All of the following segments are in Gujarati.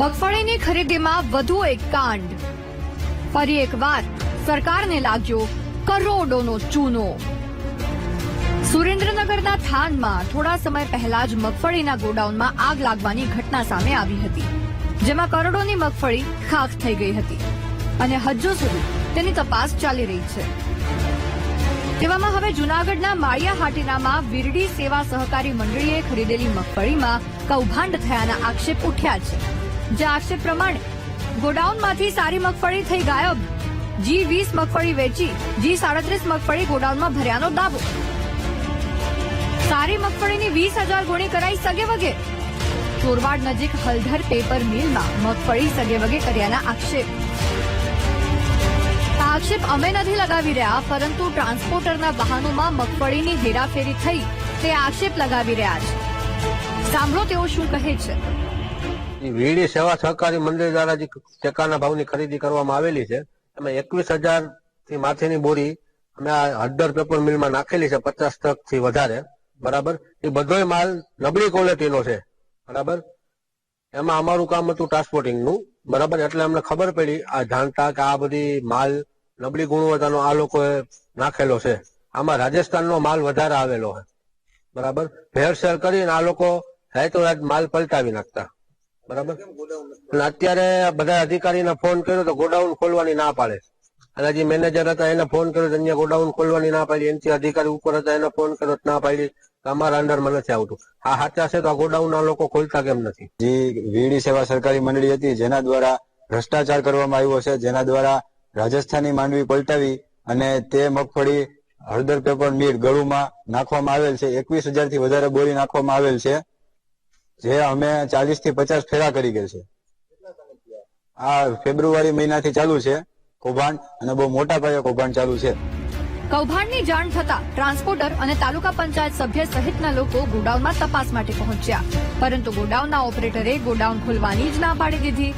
મગફળીની ખરીદીમાં વધુ એક કાંડ. ફરી એકવાર સરકારને લાગ્યો કરોડોનો ચૂનો. સુરેન્દ્રનગરના થાનમાં થોડા સમય પહેલા જ મગફળીના ગોડાઉનમાં આગ લાગવાની ઘટના સામે આવી હતી, જેમાં કરોડોની મગફળી ખાખ થઈ ગઈ હતી અને હજુ સુધી તેની તપાસ ચાલી રહી છે. તેવામાં હવે જૂનાગઢના માળિયા હાટીનામાં વીરડી સેવા સહકારી મંડળીએ ખરીદેલી મગફળીમાં કૌભાંડ થયાના આક્ષેપ ઉઠ્યા છે. જે આક્ષેપ પ્રમાણે ગોડાઉનમાંથી સારી મગફળી થઈ ગાયબ. જી વીસ મગફળી વેચી, જી સાડત્રીસ મગફળી ગોડાઉનમાં ભર્યાનો દાવો. સારી મગફળીની વીસ હજાર ગોણી કરાઈ સગે વગે. ચોરવાડ નજીક હલધર પેપર મિલમાં મગફળી સગે વગે કર્યાના આક્ષેપ. આક્ષેપ અમે નથી લગાવી રહ્યા, પરંતુ ટ્રાન્સપોર્ટરના વાહનોમાં મગફળીની હેરાફેરી થઈ તે આક્ષેપ લગાવી રહ્યા છે. સાંભળો તેઓ શું કહે છે. વીડી સેવા સહકારી મંડળ દ્વારા જે ટેકાના ભાવની ખરીદી કરવામાં આવેલી છે, એમાં એકવીસ હજારથી માથેની બોરી અમે આ હળદર પેપર મિલમાં નાખેલી છે, પચાસથી વધારે, બરાબર? એ બધોય માલ નબળી ક્વોલિટીનો છે, બરાબર? એમાં અમારું કામ હતું ટ્રાન્સપોર્ટિંગનું, બરાબર? એટલે અમને ખબર પડી આ જાણતા કે આ બધી માલ નબળી ગુણવત્તાનો આ લોકોએ નાખેલો છે. આમાં રાજસ્થાનનો માલ વધારે આવેલો છે, બરાબર? ભેળસેળ કરીને આ લોકો રાતો રાત માલ પલટાવી નાખતા. બરાબર? અને અત્યારે બધા અધિકારીને ફોન કર્યો તો ગોડાઉન ખોલવાની ના પાડે. અને જે મેનેજર હતા એને ફોન કર્યો અહીંયા ગોડાઉન ખોલવાની ના પાડી. એનથી અધિકારી ઉપર હતા એને ફોન કર્યો ના પાડી. કે અમારા અંડરમાં નથી આવતું. આ સાચા છે તો આ ગોડાઉન ના લોકો ખોલતા કેમ નથી? જે વીડી સેવા સરકારી મંડળી હતી, જેના દ્વારા ભ્રષ્ટાચાર કરવામાં આવ્યો છે, જેના દ્વારા રાજસ્થાની માંડવી પલટાવી અને તે મગફળી હળદર પેપર મીર ગળુમાં નાખવામાં આવેલ છે. એકવીસ હજારથી વધારે બોરી નાખવામાં આવેલ છે. જે અમે ચાલીસથી પચાસ ફેરા કરી ગયા છે. આ ફેબ્રુઆરી મહિનાથી ચાલુ છે કૌભાંડ અને બહુ મોટા પાયે કૌભાંડ ચાલુ છે. કૌભાંડની જાણ થતા ટ્રાન્સપોર્ટર અને તાલુકા પંચાયત સભ્ય સહિતના લોકો ગોડાઉનમાં તપાસ માટે પહોંચ્યા. પરંતુ ગોડાઉનના ઓપરેટરે ગોડાઉન ખોલવાની જ ના પાડી દીધી.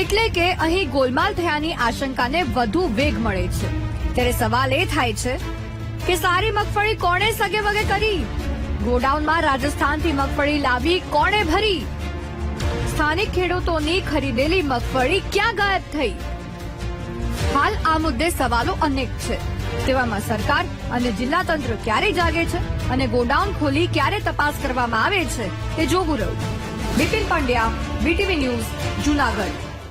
એટલે કે અહીં ગોલમાલ થયાની આશંકાને વધુ વેગ મળે છે. ત્યારે સવાલ એ થાય છે કે સારી મગફળી કોણે સગે વગે કરી? ગોડાઉનમાં રાજસ્થાનથી મગફળી લાવી કોણે ભરી? સ્થાનિક ખેડૂતોની ખરીદેલી મગફળી ક્યાં ગાયબ થઈ? હાલ આ મુદ્દે સવાલો અનેક છે. તેવામાં સરકાર અને જિલ્લા તંત્ર ક્યારે જાગે છે અને ગોડાઉન ખોલી ક્યારે તપાસ કરવામાં આવે છે તે જોવું રહ્યું. Bipin Pandya BTV news Junagadh.